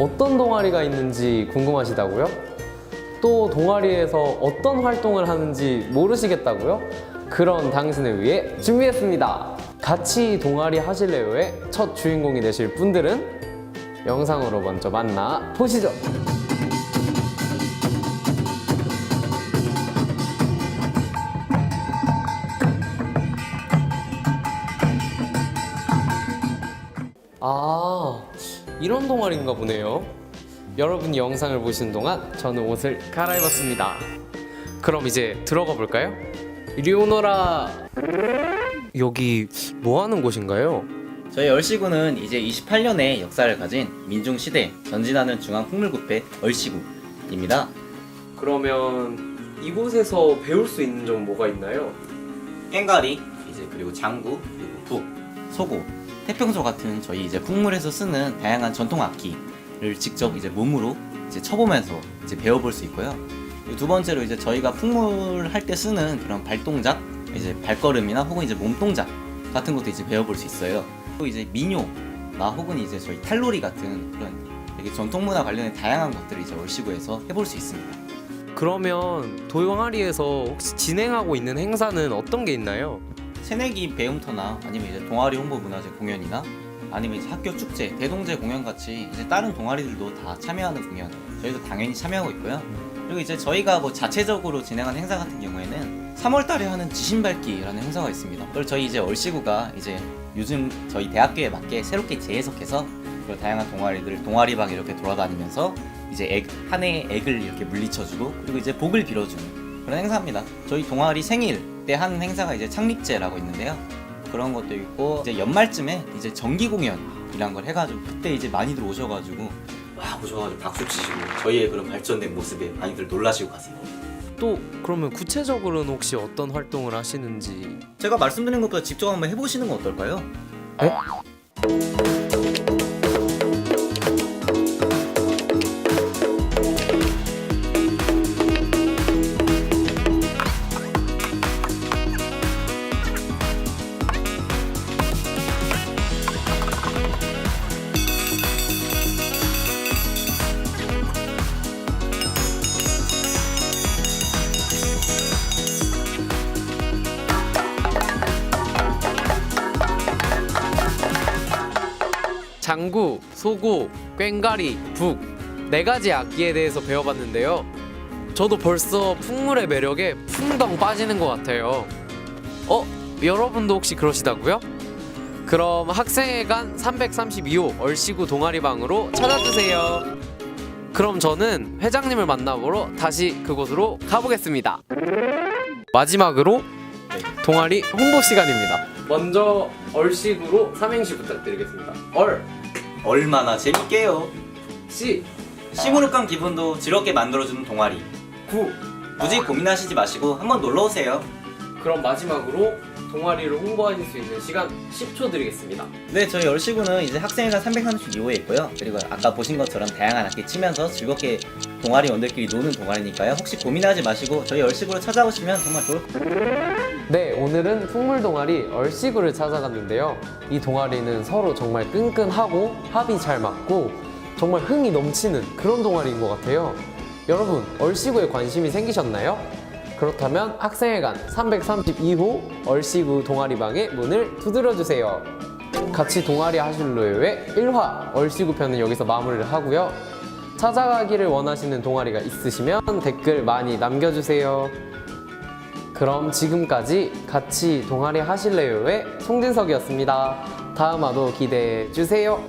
어떤 동아리가 있는지 궁금하시다고요? 또 동아리에서 어떤 활동을 하는지 모르시겠다고요? 그런 당신을 위해 준비했습니다. 같이 동아리 하실래요의 첫 주인공이 되실 분들은 영상으로 먼저 만나 보시죠. 아, 이런 동아리인가 보네요. 여러분이 영상을 보시는 동안 저는 옷을 갈아입었습니다. 그럼 이제 들어가 볼까요? 이리 오너라. 여기 뭐 하는 곳인가요? 저희 얼씨구는 이제 28년의 역사를 가진 민중시대 전진하는 중앙풍물구패 얼씨구입니다. 그러면 이곳에서 배울 수 있는 점 뭐가 있나요? 깽가리, 이제 그리고 장구, 그리고 북, 소고, 태평소 같은 저희 이제 풍물에서 쓰는 다양한 전통 악기를 직접 이제 몸으로 이제 쳐보면서 이제 배워볼 수 있고요. 두 번째로 이제 저희가 풍물 할 때 쓰는 그런 발동작, 이제 발걸음이나 혹은 이제 몸동작 같은 것도 이제 배워볼 수 있어요. 또 이제 민요나 혹은 이제 저희 탈놀이 같은 그런 되게 전통 문화 관련된 다양한 것들을 이제 얼씨구에서 해볼 수 있습니다. 그러면 동아리에서 혹시 진행하고 있는 행사는 어떤 게 있나요? 새내기 배움터나 아니면 이제 동아리 홍보 문화제 공연이나 아니면 이제 학교 축제, 대동제 공연 같이 이제 다른 동아리들도 다 참여하는 공연 저희도 당연히 참여하고 있고요. 그리고 이제 저희가 뭐 자체적으로 진행하는 행사 같은 경우에는 3월달에 하는 지신밟기라는 행사가 있습니다. 그걸 저희 이제 얼씨구가 이제 요즘 저희 대학교에 맞게 새롭게 재해석해서 그 다양한 동아리들 동아리방 이렇게 돌아다니면서 이제 액, 한 해의 액을 이렇게 물리쳐주고 그리고 이제 복을 빌어주는 그런 행사입니다. 저희 동아리 생일 때 하는 행사가 이제 창립제라고 있는데요. 그런 것도 있고 이제 연말쯤에 이제 정기 공연이란 걸 해가지고 그때 이제 많이들 오셔가지고 와 오셔가지고 박수 치시고 저희의 그런 발전된 모습에 많이들 놀라시고 가세요. 또 그러면 구체적으로는 혹시 어떤 활동을 하시는지 제가 말씀드린 것보다 직접 한번 해보시는 건 어떨까요? 네? 장구, 소고, 꽹가리, 북 네 가지 악기에 대해서 배워봤는데요. 저도 벌써 풍물의 매력에 풍덩 빠지는 것 같아요. 어? 여러분도 혹시 그러시다고요? 그럼 학생회관 332호 얼씨구 동아리방으로 찾아주세요. 그럼 저는 회장님을 만나보러 다시 그곳으로 가보겠습니다. 마지막으로 동아리 홍보 시간입니다. 먼저 얼씨구로 삼행시 부탁드리겠습니다. 얼, 얼마나 재밌게요. 씨, 시무룩한 기분도 즐겁게 만들어주는 동아리. 구. 굳이 고민하시지 마시고 한번 놀러 오세요. 그럼 마지막으로 동아리를 홍보하실 수 있는 시간 10초 드리겠습니다. 네, 저희 열시구는 이제 학생회가 332호에 있고요. 그리고 아까 보신 것처럼 다양한 악기 치면서 즐겁게 동아리 원들끼리 노는 동아리니까요. 혹시 고민하지 마시고 저희 열시구로 찾아오시면 정말 좋을 것 같아요. 네, 오늘은 풍물 동아리 얼씨구를 찾아갔는데요. 이 동아리는 서로 정말 끈끈하고 합이 잘 맞고 정말 흥이 넘치는 그런 동아리인 것 같아요. 여러분, 얼씨구에 관심이 생기셨나요? 그렇다면 학생회관 332호 얼씨구 동아리방의 문을 두드려 주세요. 같이 동아리 하실로요의 1화 얼씨구 편은 여기서 마무리를 하고요. 찾아가기를 원하시는 동아리가 있으시면 댓글 많이 남겨주세요. 그럼 지금까지 같이 동아리 하실래요의 송진석이었습니다. 다음 화도 기대해 주세요.